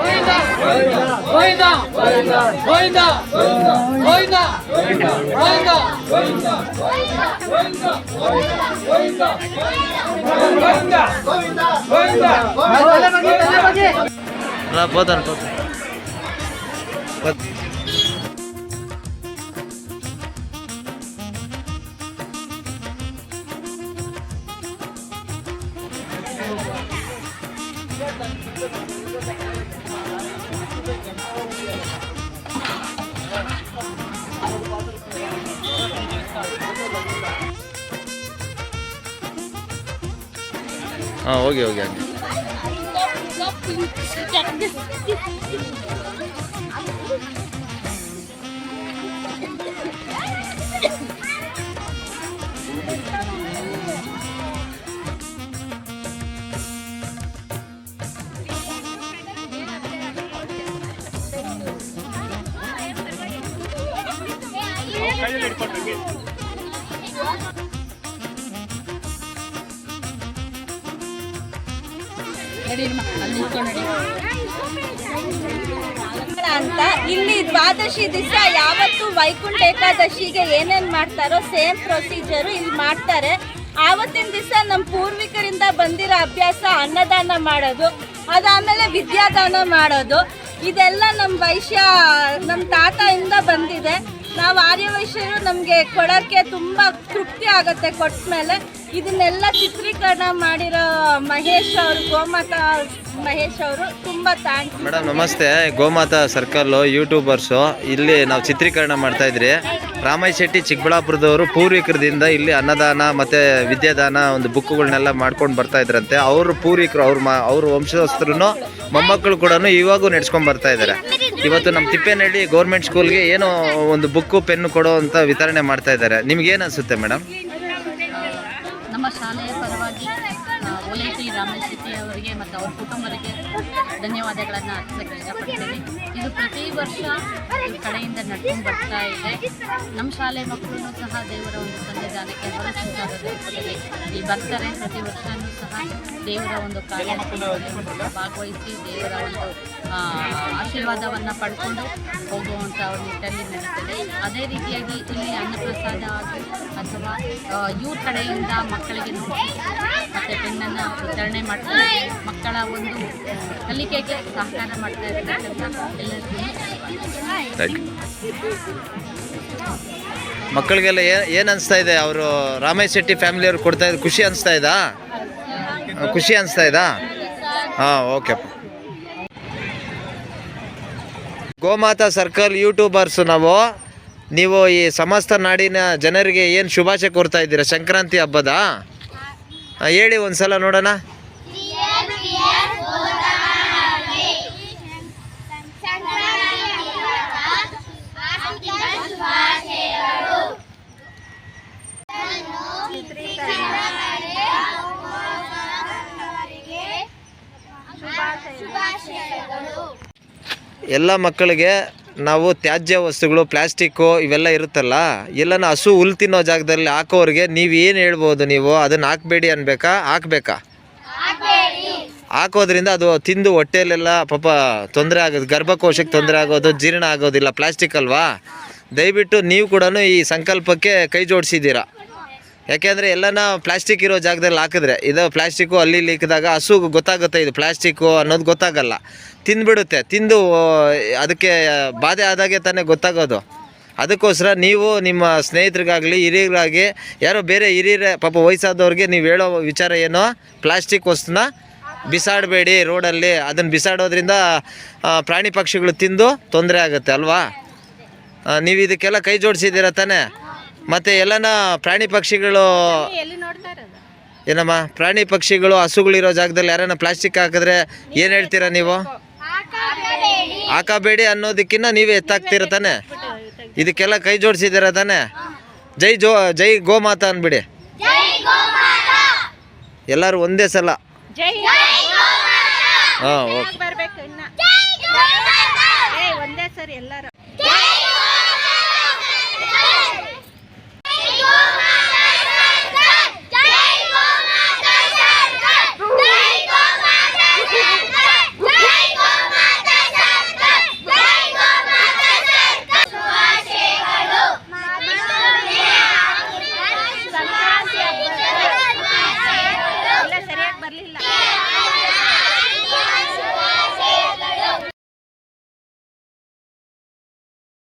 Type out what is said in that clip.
Govinda, Govinda, Govinda, Govinda, ஆ okay okay okay ಹಂಗೆ ಅಂತ ಇಲ್ಲಿ ದ್ವಾದಶಿ ದಿವಸ ಯಾವತ್ತು ವೈಕುಂಠ ಏಕಾದಶಿಗೆ ಏನೇನ್ ಮಾಡ್ತಾರೋ ಸೇಮ್ ಪ್ರೊಸೀಜರ್ ಇಲ್ಲಿ ಮಾಡ್ತಾರೆ. ಆವತ್ತಿನ ದಿವಸ ನಮ್ಮ ಪೂರ್ವಿಕರಿಂದ ಬಂದಿರೋ ಅಭ್ಯಾಸ ಅನ್ನದಾನ ಮಾಡೋದು ಅದಾದಮೇಲೆ ವಿದ್ಯಾದಾನ ಮಾಡೋದು. ಇದೆಲ್ಲ ನಮ್ಮ ವೈಶ್ಯ ನಮ್ಮ ತಾತಯಿಂದ ಬಂದಿದೆ. ನಾವು ಆರ್ಯವೈಶ್ಯರು ನಮಗೆ ಕೊಡೋಕ್ಕೆ ತುಂಬ ತೃಪ್ತಿ ಆಗುತ್ತೆ ಕೊಟ್ಟ ಮೇಲೆ. ಇದನ್ನೆಲ್ಲ ಚಿತ್ರೀಕರಣ ಮಾಡಿರೋ ಮಹೇಶ್ ಅವರು, ಗೋಮಾತಾ ಮಹೇಶ್ ಅವರು ತುಂಬ ಥ್ಯಾಂಕ್ಸ್ ಮೇಡಮ್, ನಮಸ್ತೆ. ಗೋಮಾತಾ ಸರ್ಕಲ್ಲು ಯೂಟ್ಯೂಬರ್ಸು ಇಲ್ಲಿ ನಾವು ಚಿತ್ರೀಕರಣ ಮಾಡ್ತಾ ಇದ್ರಿ. ರಾಮಯ್ಯ ಶೆಟ್ಟಿ ಚಿಕ್ಕಬಳ್ಳಾಪುರದವರು ಪೂರ್ವಿಕರದಿಂದ ಇಲ್ಲಿ ಅನ್ನದಾನ ಮತ್ತು ವಿದ್ಯಾದಾನ ಒಂದು ಬುಕ್ಗಳನ್ನೆಲ್ಲ ಮಾಡ್ಕೊಂಡು ಬರ್ತಾ ಇದ್ರಂತೆ. ಅವರು ಪೂರ್ವಿಕರು, ಅವ್ರ ಮ ಅವ್ರ ವಂಶಸ್ಥರು ಮೊಮ್ಮಕ್ಕಳು ಕೂಡ ಇವಾಗೂ ನಡೆಸ್ಕೊಂಡು ಬರ್ತಾ ಇದ್ದಾರೆ. ಇವತ್ತು ನಮ್ಮ ತಿಪ್ಪೇನಹಳ್ಳಿ ಗೌರ್ಮೆಂಟ್ ಸ್ಕೂಲ್ಗೆ ಏನೋ ಒಂದು ಬುಕ್ಕು, ಪೆನ್ನು ಕೊಡೋ ಅಂತ ವಿತರಣೆ ಮಾಡ್ತಾ ಇದ್ದಾರೆ. ನಿಮ್ಗೇನು ಅನಿಸುತ್ತೆ ಮೇಡಮ್ ನಮ್ಮ ಶಾಲೆಯ ಪರವಾಗಿ ಶೆಟ್ಟಿ ಅವರಿಗೆ ಮತ್ತು ಅವ್ರ ಕುಟುಂಬದಕ್ಕೆ ಧನ್ಯವಾದಗಳನ್ನು ಅರ್ಪಿಸೋಕ್ಕೆ ಇಷ್ಟಪಡ್ತೀನಿ. ಇದು ಪ್ರತಿ ವರ್ಷ ಈ ಕಡೆಯಿಂದ ನಡ್ಕೊಂಡು ಬರ್ತಾ ಇದೆ. ನಮ್ಮ ಶಾಲೆ ಮಕ್ಕಳು ಸಹ ದೇವರ ಒಂದು ಸನ್ನಿಧಾನಕ್ಕೆ ಹೊರಸಂಚಾರದ ಈ ಬರ್ತಾರೆ. ಪ್ರತಿ ವರ್ಷವೂ ಸಹ ದೇವರ ಒಂದು ಕಾರ್ಯಕ್ರಮದಲ್ಲಿ ಭಾಗವಹಿಸಿ ದೇವರ ಒಂದು ಆಶೀರ್ವಾದವನ್ನು ಪಡ್ಕೊಂಡು ಹೋಗುವಂಥ ಒಂದು ನಿಟ್ಟಲ್ಲಿ ನಡೀತದೆ. ಅದೇ ರೀತಿಯಾಗಿ ಇಲ್ಲಿ ಅನ್ನಪ್ರಸಾದ ಆಗಿ ಅಥವಾ ಯೂತ್ ಕಡೆಯಿಂದ ಮಕ್ಕಳಿಗೆ ನೋಡಿ ಮತ್ತು ಪೆನ್ನನ್ನು ವಿತರಣೆ ಮಾಡ್ತಾರೆ ಮಕ್ಕಳ ಒಂದು ಕಲಿಕೆಗೆ ಸಹಕಾರ ಮಾಡ್ತಾ ಇರ್ತಕ್ಕಂಥ ಮಕ್ಕಳಿಗೆಲ್ಲ ಏನು ಅನಿಸ್ತಾ ಇದೆ? ಅವರು ರಾಮಯ್ಯ ಶೆಟ್ಟಿ ಫ್ಯಾಮಿಲಿಯವ್ರು ಕೊಡ್ತಾ ಇದ್ರು ಖುಷಿ ಅನಿಸ್ತಾ ಇದ? ಖುಷಿ ಅನಿಸ್ತಾ ಇದಾ? ಹಾಂ ಓಕೆಪ್ಪ ಗೋಮಾತಾ ಸರ್ಕಲ್ ಯೂಟ್ಯೂಬರ್ಸ್ ನಾವು, ನೀವು ಈ ಸಮಸ್ತ ನಾಡಿನ ಜನರಿಗೆ ಏನು ಶುಭಾಶಯ ಕೊಡ್ತಾ ಇದ್ದೀರಾ? ಸಂಕ್ರಾಂತಿ ಹಬ್ಬದ? ಹೇಳಿ ಹೇಳಿ ಒಂದ್ಸಲ ನೋಡೋಣ. ಎಲ್ಲ ಮಕ್ಕಳಿಗೆ ನಾವು ತ್ಯಾಜ್ಯ ವಸ್ತುಗಳು, ಪ್ಲಾಸ್ಟಿಕ್ಕು ಇವೆಲ್ಲ ಇರುತ್ತಲ್ಲ ಎಲ್ಲನ ಹಸು ಹುಲ್ ತಿನ್ನೋ ಜಾಗದಲ್ಲಿ ಹಾಕೋರಿಗೆ ನೀವು ಏನು ಹೇಳ್ಬೋದು ನೀವು? ಅದನ್ನು ಹಾಕಬೇಡಿ ಅನ್ಬೇಕಾ? ಹಾಕ್ಬೇಕಾ? ಹಾಕೋದ್ರಿಂದ ಅದು ತಿಂದು ಹೊಟ್ಟೆಯಲ್ಲೆಲ್ಲ ಪಾಪ ತೊಂದರೆ ಆಗೋದು, ಗರ್ಭಕೋಶಕ್ಕೆ ತೊಂದರೆ ಆಗೋದು, ಜೀರ್ಣ ಆಗೋದಿಲ್ಲ, ಪ್ಲಾಸ್ಟಿಕ್ ಅಲ್ವಾ? ದಯವಿಟ್ಟು ನೀವು ಕೂಡ ಈ ಸಂಕಲ್ಪಕ್ಕೆ ಕೈ ಜೋಡಿಸಿದ್ದೀರಾ. ಯಾಕೆಂದರೆ ಎಲ್ಲನ ಪ್ಲಾಸ್ಟಿಕ್ ಇರೋ ಜಾಗದಲ್ಲಿ ಹಾಕಿದ್ರೆ, ಇದು ಪ್ಲಾಸ್ಟಿಕ್ಕು ಅಲ್ಲಿ ಇಕ್ಕಿದಾಗ ಹಸು ಗೊತ್ತಾಗುತ್ತೆ, ಇದು ಪ್ಲಾಸ್ಟಿಕ್ಕು ಅನ್ನೋದು ಗೊತ್ತಾಗಲ್ಲ. ತಿಂದ್ಬಿಡುತ್ತೆ, ತಿಂದು ಅದಕ್ಕೆ ಬಾಧೆ ಆದಾಗೆ ತಾನೇ ಗೊತ್ತಾಗೋದು. ಅದಕ್ಕೋಸ್ಕರ ನೀವು ನಿಮ್ಮ ಸ್ನೇಹಿತರಿಗಾಗಲಿ ಹಿರಿಯರಿಗಾಗಿ ಯಾರೋ ಬೇರೆ ಹಿರಿಯರ, ಪಾಪ ವಯಸ್ಸಾದವ್ರಿಗೆ ನೀವು ಹೇಳೋ ವಿಚಾರ ಏನೋ? ಪ್ಲಾಸ್ಟಿಕ್ ವಸ್ತುನ ಬಿಸಾಡಬೇಡಿ ರೋಡಲ್ಲಿ. ಅದನ್ನು ಬಿಸಾಡೋದ್ರಿಂದ ಪ್ರಾಣಿ ಪಕ್ಷಿಗಳು ತಿಂದು ತೊಂದರೆ ಆಗುತ್ತೆ, ಅಲ್ವಾ? ನೀವು ಇದಕ್ಕೆಲ್ಲ ಕೈ ಜೋಡಿಸಿದ್ದೀರ ತಾನೇ? ಮತ್ತೆ ಎಲ್ಲನ ಪ್ರಾಣಿ ಪಕ್ಷಿಗಳು ಏನಮ್ಮ ಪ್ರಾಣಿ ಪಕ್ಷಿಗಳು ಹಸುಗಳಿರೋ ಜಾಗದಲ್ಲಿ ಯಾರನ್ನ ಪ್ಲಾಸ್ಟಿಕ್ ಹಾಕಿದ್ರೆ ಏನು ಹೇಳ್ತೀರಾ ನೀವು? ಹಾಕಬೇಡಿ ಅನ್ನೋದಕ್ಕಿಂತ ನೀವೇ ಎತ್ತಾಕ್ತೀರ ತಾನೆ? ಇದಕ್ಕೆಲ್ಲ ಕೈ ಜೋಡಿಸಿದ್ದೀರ ತಾನೆ? ಜೈ ಜೋ ಜೈ ಗೋಮಾತಾ ಅನ್ಬಿಡಿ. ಎಲ್ಲರೂ ಒಂದೇ ಸಲ. ಹಾ ಓಕೆ.